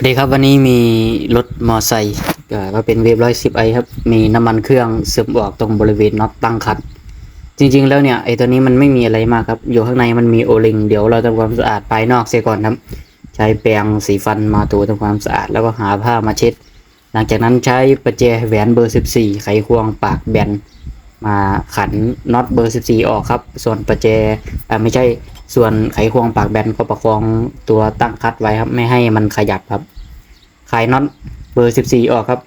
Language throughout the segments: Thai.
สวัสดีครับวันนี้มีรถมอไซค์เอ่อก็เป็นเวฟร้อยสิบไอครับ มีน้ำมันเครื่องซึมออกตรงบริเวณน็อตตั้งคันจริง ๆ แล้วเนี่ยไอตัวนี้มันไม่มีอะไรมากครับ อยู่ข้างในมันมีโอลิงเดี๋ยวเราทำความสะอาดภายนอกเสียก่อนครับ ใช้แปรงสีฟันมาถูทำความสะอาดแล้วก็หาผ้ามาเช็ด หลังจากนั้นใช้ประแจแหวนเบอร์ 14 ไขควงปากแบนมาขันน็อตเบอร์ 14 ออกครับ ส่วนประแจไม่ใช่ ส่วนไขควงปากแบนก็ประคองตัวตั้งคัดไว้ครับ ไม่ให้มันขยับครับคลายน็อตเบอร์ 14 ออกครับ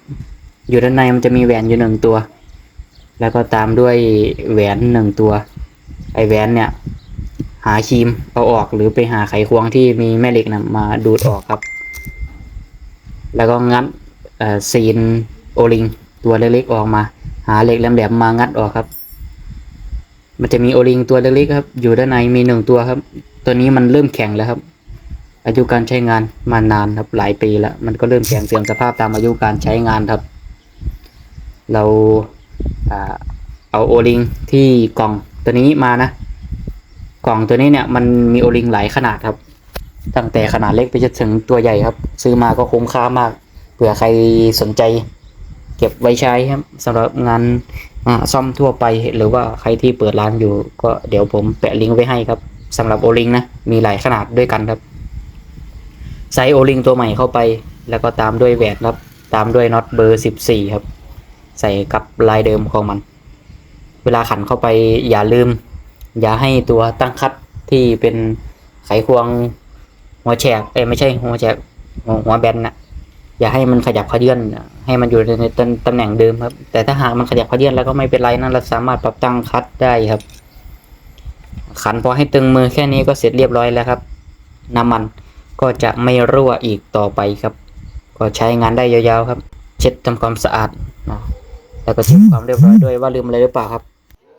อยู่ด้านในมันจะมีแหวนอยู่หนึ่งตัว แล้วก็ตามด้วยแหวนหนึ่งตัว ไอแหวนเนี่ย หาครีมเอาออกหรือไปหาไขควงที่มีแม่เหล็กนะมาดูดออกครับ แล้วก็งัดเซีนโอลิง ตัวเล็กๆออกมา หาเหล็กแหลมๆมางัดออกครับ มันจะมีโอลิงตัวเล็กๆครับ อยู่ด้านในมีหนึ่งตัวครับ ตัวนี้มันเริ่มแข็งแล้วครับ อายุการใช้งานมานานครับหลายปีแล้ว มันก็เริ่มแข็งเสื่อมสภาพตามอายุการใช้งานครับ เราอ่าเอาโอลิงที่กล่องตัวนี้มานะ กล่องตัวนี้เนี่ยมันมีโอลิงหลายขนาดครับ ตั้งแต่ขนาดเล็กไปจนถึงตัวใหญ่ครับ ซื้อมาก็คุ้มค่ามาก เผื่อใครสนใจ เก็บไว้ใช้ครับสำหรับงานซ่อมทั่วไปหรือว่าใครที่เปิดร้านอยู่ ก็เดี๋ยวผมแปะลิงก์ไว้ให้ครับสำหรับโอลิงนะมีหลายขนาดด้วยกันครับใส่โอลิงตัวใหม่เข้าไป แล้วก็ตามด้วยแหวนครับ ตามด้วยน็อตเบอร์สิบสี่ครับ ใส่กับลายเดิมของมัน เวลาขันเข้าไปอย่าลืม อย่าให้ตัวตั้งคัดที่เป็นไขควงหัวแฉกเอ้ไม่ใช่หัวแฉกหัวหัวแบนนะอย่าให้มันขยับขยื่น ให้มันอยู่ในตตำแหน่งเดิมครับ แต่ถ้าหากมันขยับขยื่นแล้วก็ไม่เป็นไรนะเราสามารถปรับตั้งคัดได้ครับ ขันพอให้ตึงมือแค่นี้ก็เสร็จเรียบร้อยแล้วครับ น้ำมันก็จะไม่รั่วอีกต่อไปครับ ก็ใช้งานได้ยาวๆครับ เช็ดทำความสะอาดนะแล้วก็เช็คความเรียบร้อยด้วยว่าลืมอะไรหรือเปล่าครับ